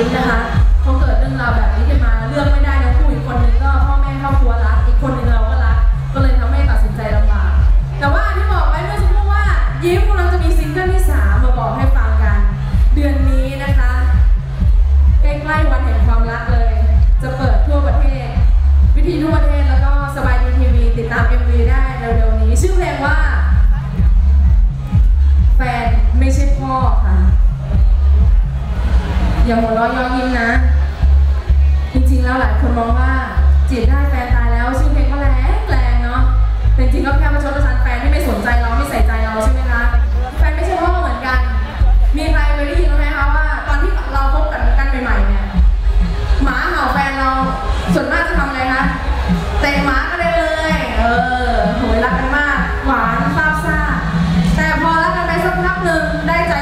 ยิ้มนะคะ แล้วหลายคนมองว่าจีบได้แฟนตายแล้วชื่อเพลงก็แรงแรงเนาะเป็จริงก็แค่ประชดประชันแฟนที่ไม่สนใจเราไม่ใส่ใจเราใช่ไหมคะแฟนไม่ใช่พ่อเหมือนกัน มีใครเคยได้ยินไหมคะว่า ตอนที่เราพบกันกันใหม่ๆเนี่ยหมาเห่าแฟนเราส่วนมากจะทำไงคะเตะหมาก็ได้เลยเออโหยรักกันมากหวานซาบซ่าแต่พอรักกันไปสักพักหนึ่งได้ใจ